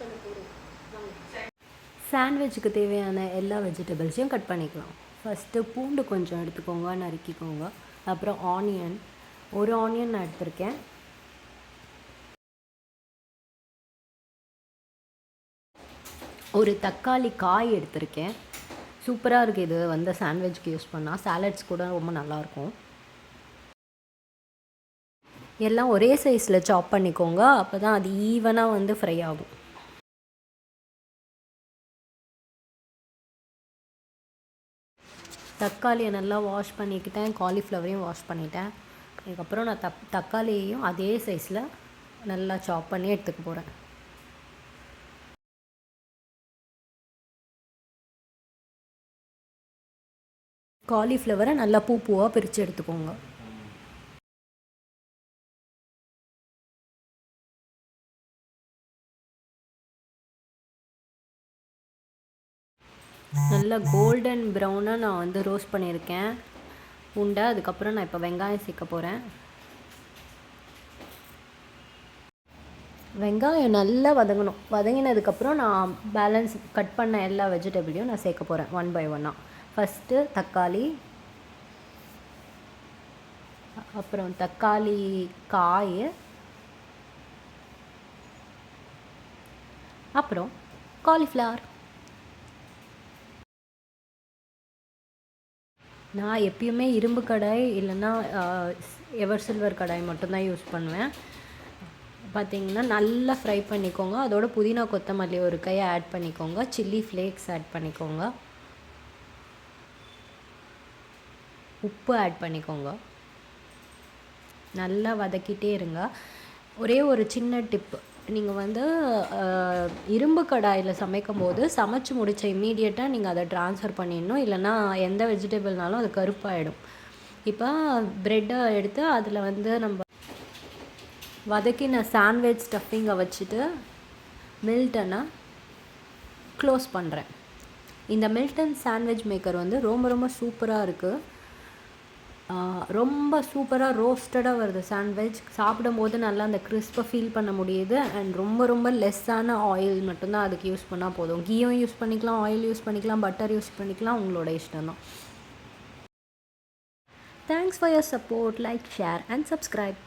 பண்ண போகிறோம் சாண்ட்விச்சுக்கு தேவையான எல்லா வெஜிடபிள்ஸையும் கட் பண்ணிக்கலாம். ஃபஸ்ட்டு பூண்டு கொஞ்சம் எடுத்துக்கோங்க நறுக்கிக்கோங்க. அப்புறம் ஆனியன் ஒரு ஆனியன் நான் எடுத்திருக்கேன். ஒரு தக்காளி காய் எடுத்திருக்கேன். சூப்பராக இருக்குது இது. வந்து சாண்ட்விச்சுக்கு யூஸ் பண்ணால் சாலட்ஸ் கூட ரொம்ப நல்லாயிருக்கும். எல்லாம் ஒரே சைஸில் சாப் பண்ணிக்கோங்க. அப்போ தான் அது ஈவனாக வந்து ஃப்ரை ஆகும். தக்காளியை நல்லா வாஷ் பண்ணிக்கிட்டேன். காலிஃப்ளவரையும் வாஷ் பண்ணிட்டேன். அதுக்கப்புறம் நான் தக் தக்காளியையும் அதே சைஸில் நல்லா சாப் பண்ணி எடுத்துக்க போகிறேன் காலிஃப்ளவரை நல்லா பூ பூவாக பிரித்து எடுத்துக்கோங்க. நல்லா கோல்டன் ப்ரௌனாக நான் வந்து ரோஸ்ட் பண்ணியிருக்கேன். உண்டை அதுக்கப்புறம் நான் இப்போ வெங்காயம் சேர்க்க போகிறேன் வெங்காயம் நல்லா வதங்கணும். வதங்கினதுக்கப்புறம் நான் பேலன்ஸ் கட் பண்ண எல்லா வெஜிடபிளையும் நான் சேர்க்க போகிறேன் ஒன் பை ஒன்னாக ஃபஸ்ட்டு தக்காளி அப்புறம் தக்காளி காய் அப்புறம் காலிஃப்ளவர் நான் எப்பயுமே இரும்பு கடாய் இல்லைன்னா எவர் சில்வர் கடாய் மட்டும்தான் யூஸ் பண்ணுவேன். பார்த்தீங்கன்னா நல்லா ஃப்ரை பண்ணிக்கோங்க. அதோட புதினா கொத்தமல்லி ஒரு கையை ஆட் பண்ணிக்கோங்க. சில்லி ஃப்ளேக்ஸ் ஆட் பண்ணிக்கோங்க. உப்பு ஆட் பண்ணிக்கோங்க. நல்லா வதக்கிட்டே இருங்க. ஒரே ஒரு சின்ன டிப்பு நீங்கள் வந்து இரும்பு கடாயில் சமைக்கும் போது சமைச்சு முடித்த இம்மீடியட்டாக நீங்கள் அதை ட்ரான்ஸ்ஃபர் பண்ணிடணும். இல்லைன்னா எந்த வெஜிடபிள்னாலும் அது கருப்பாயிடும். இப்போ ப்ரெட்டை எடுத்து அதில் வந்து நம்ம வதக்கின சாண்ட்விச் ஸ்டஃபிங்கை வச்சுட்டு மில்டனை க்ளோஸ் பண்ணுறேன் இந்த மில்டன் சாண்ட்விச் மேக்கர் வந்து ரொம்ப ரொம்ப சூப்பராக இருக்குது ரொம்ப சூப்பராக ரோஸ்டடாக வருது சாண்ட்விச் சாப்பிடும்போது நல்லா அந்த கிறிஸ்பை ஃபீல் பண்ண முடியுது. அண்ட் ரொம்ப ரொம்ப லெஸ்ஸான ஆயில் மட்டும்தான் அதுக்கு யூஸ் பண்ணால் போதும். கீயும் யூஸ் பண்ணிக்கலாம் ஆயில் யூஸ் பண்ணிக்கலாம் பட்டர் யூஸ் பண்ணிக்கலாம். உங்களோட இஷ்டம் தான் thanks for your support like share and subscribe